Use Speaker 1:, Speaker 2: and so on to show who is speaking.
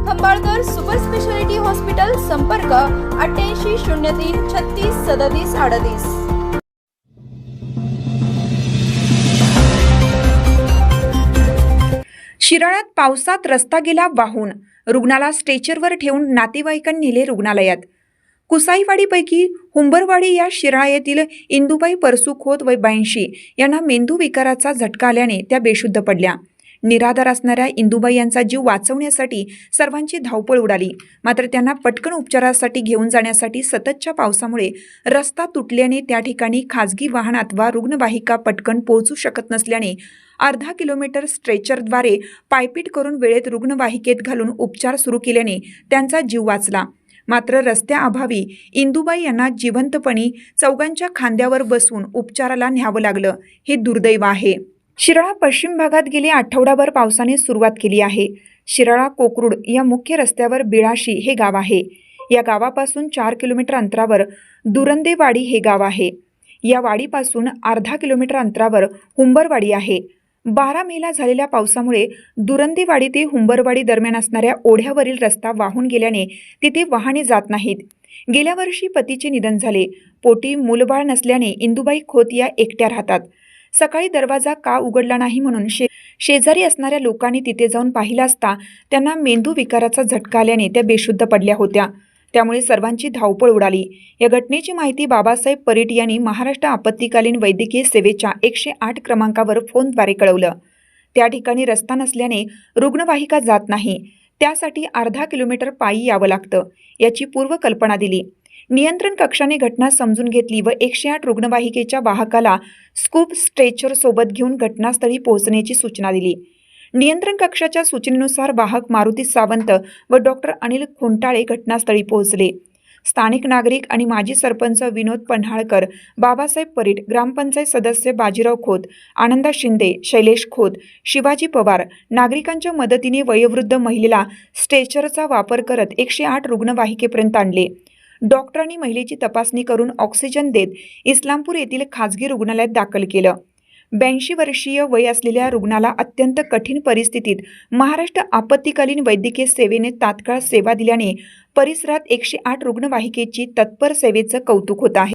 Speaker 1: Khambalkar super speciality hospital संपर्क अठ्ठ्याऐंशी शून्य तीन छत्तीस सदतीस अडतीस.
Speaker 2: शिराळ्यात पावसात रस्ता गेला वाहून. रुग्णाला स्ट्रेचरवर ठेवून नातेवाईकांनी नेले रुग्णालयात. कुसाईवाडीपैकी हुंबरवाडी या शिराळा येथील इंदुबाई परसू खोत वय ब्याऐंशी यांना मेंदू विकाराचा झटका आल्याने त्या बेशुद्ध पडल्या. निराधार असणाऱ्या इंदुबाई यांचा जीव वाचवण्यासाठी सर्वांची धावपळ उडाली. मात्र त्यांना पटकन उपचारासाठी घेऊन जाण्यासाठी सततच्या पावसामुळे रस्ता तुटल्याने त्या ठिकाणी खाजगी वाहन अथवा रुग्णवाहिका पटकन पोहोचू शकत नसल्याने अर्धा किलोमीटर स्ट्रेचरद्वारे पायपीट करून वेळेत रुग्णवाहिकेत घालून उपचार सुरू केल्याने त्यांचा जीव वाचला. मात्र रस्त्याअभावी इंदुबाई यांना जिवंतपणी चौघांच्या खांद्यावर बसून उपचाराला न्यावं लागलं. हे दुर्दैव आहे. शिराळा पश्चिम भागात गेली आठवडाभर पावसाने सुरुवात केली आहे. शिराळा कोकरूड या मुख्य रस्त्यावर बिळाशी हे गाव आहे. या गावापासून चार किलोमीटर अंतरावर दुरंदेवाडी हे गाव आहे. या वाडीपासून अर्धा किलोमीटर अंतरावर हुंबरवाडी आहे. बारा मेला झालेल्या पावसामुळे दुरंदेवाडी ते हुंबरवाडी दरम्यान असणाऱ्या ओढ्यावरील रस्ता वाहून गेल्याने तिथे वाहने जात नाहीत. गेल्या वर्षी पतीचे निधन झाले. पोटी मूलबाळ नसल्याने इंदुबाई खोत या एकट्या राहतात. सकाळी दरवाजा का उघडला नाही म्हणून शे शेजारी असणाऱ्या लोकांनी तिथे जाऊन पाहिला असता त्यांना मेंदू विकाराचा झटका आल्याने त्या बेशुद्ध पडल्या होत्या. त्यामुळे सर्वांची धावपळ उडाली. या घटनेची माहिती बाबासाहेब परीट यांनी महाराष्ट्र आपत्कालीन वैद्यकीय सेवेच्या एकशे आठ क्रमांकावर फोनद्वारे कळवलं. त्या ठिकाणी रस्ता नसल्याने रुग्णवाहिका जात नाही. त्यासाठी अर्धा किलोमीटर पायी यावं लागतं. याची पूर्वकल्पना दिली. नियंत्रण कक्षाने घटना समजून घेतली व एकशे आठ रुग्णवाहिकेच्या वाहकाला स्कूप स्ट्रेचर सोबत घेऊन घटनास्थळी पोहोचण्याची सूचना दिली. नियंत्रण कक्षाच्या सूचनेनुसार वाहक मारुती सावंत व डॉक्टर अनिल खुंटाळे घटनास्थळी पोहोचले. स्थानिक नागरिक आणि माजी सरपंच विनोद पन्हाळकर बाबासाहेब परीट ग्रामपंचायत सदस्य बाजीराव खोत आनंदा शिंदे शैलेश खोत शिवाजी पवार नागरिकांच्या मदतीने वयोवृद्ध महिलेला स्ट्रेचरचा वापर करत एकशे आठ रुग्णवाहिकेपर्यंत आणले. डॉक्टरांनी महिलेची तपासणी करून ऑक्सिजन देत इस्लामपूर येथील खाजगी रुग्णालयात दाखल केलं. ब्याऐंशी वर्षीय वय असलेल्या रुग्णाला अत्यंत कठीण परिस्थितीत महाराष्ट्र आपत्कालीन वैद्यकीय सेवेने तात्काळ सेवा दिल्याने परिसरात एकशे आठ रुग्णवाहिकेची तत्पर सेवेचं कौतुक होत आहे.